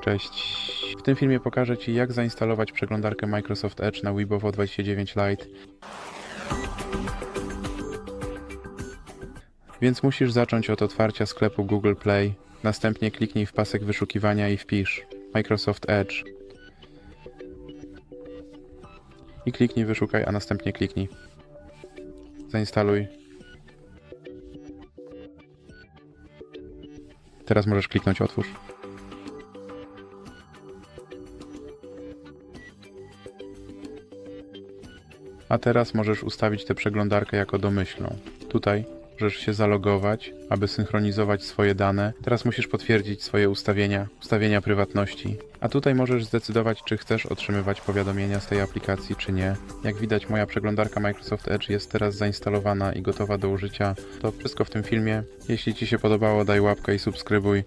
Cześć. W tym filmie pokażę Ci jak zainstalować przeglądarkę Microsoft Edge na Weibowo 29 Lite. Więc musisz zacząć od otwarcia sklepu Google Play, następnie kliknij w pasek wyszukiwania i wpisz Microsoft Edge. I kliknij wyszukaj, a następnie kliknij zainstaluj. Teraz możesz kliknąć otwórz. A teraz możesz ustawić tę przeglądarkę jako domyślną. Tutaj możesz się zalogować, aby synchronizować swoje dane. Teraz musisz potwierdzić swoje ustawienia, ustawienia prywatności. A tutaj możesz zdecydować, czy chcesz otrzymywać powiadomienia z tej aplikacji, czy nie. Jak widać, moja przeglądarka Microsoft Edge jest teraz zainstalowana i gotowa do użycia. To wszystko w tym filmie. Jeśli Ci się podobało, daj łapkę i subskrybuj.